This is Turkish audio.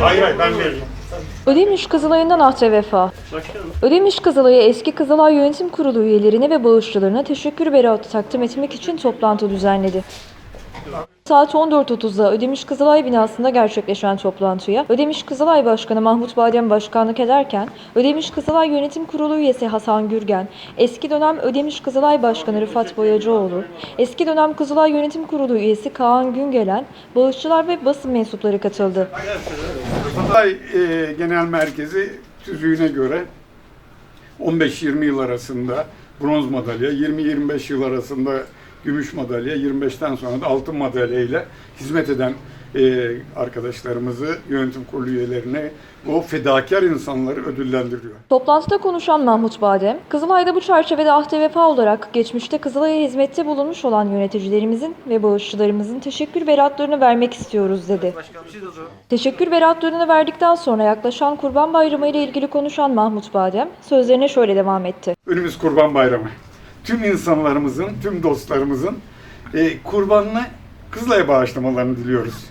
Hayır hayır ben veririm. Ödemiş Kızılay'ından ahde vefa. Başkanım. Ödemiş Kızılay'a eski Kızılay Yönetim Kurulu üyelerine ve bağışçılarına teşekkür beratı takdim etmek için toplantı düzenledi. Saat 14.30'da Ödemiş Kızılay binasında gerçekleşen toplantıya Ödemiş Kızılay Başkanı Mahmut Badem başkanlık ederken Ödemiş Kızılay Yönetim Kurulu üyesi Hasan Gürgen, eski dönem Ödemiş Kızılay Başkanı Rıfat Boyacıoğlu, eski dönem Kızılay Yönetim Kurulu üyesi Kaan Güngelen, bağışçılar ve basın mensupları katıldı. Kızılay e, Genel Merkezi tüzüğüne göre 15-20 yıl arasında bronz madalya, 20-25 yıl arasında gümüş madalya, 25'ten sonra da altın madalya ile hizmet eden e, arkadaşlarımızı, yönetim kurulu üyelerine o fedakar insanları ödüllendiriyor. Toplantıda konuşan Mahmut Badem, Kızılay'da bu çerçevede ahde vefa olarak geçmişte Kızılay'a hizmette bulunmuş olan yöneticilerimizin ve bağışçılarımızın teşekkür beratlarını vermek istiyoruz dedi. Teşekkür beratlarını verdikten sonra yaklaşan Kurban Bayramı ile ilgili konuşan Mahmut Badem sözlerine şöyle devam etti. Önümüz Kurban Bayramı. Tüm insanlarımızın, tüm dostlarımızın e, kurbanını Kızılay'a bağışlamalarını diliyoruz.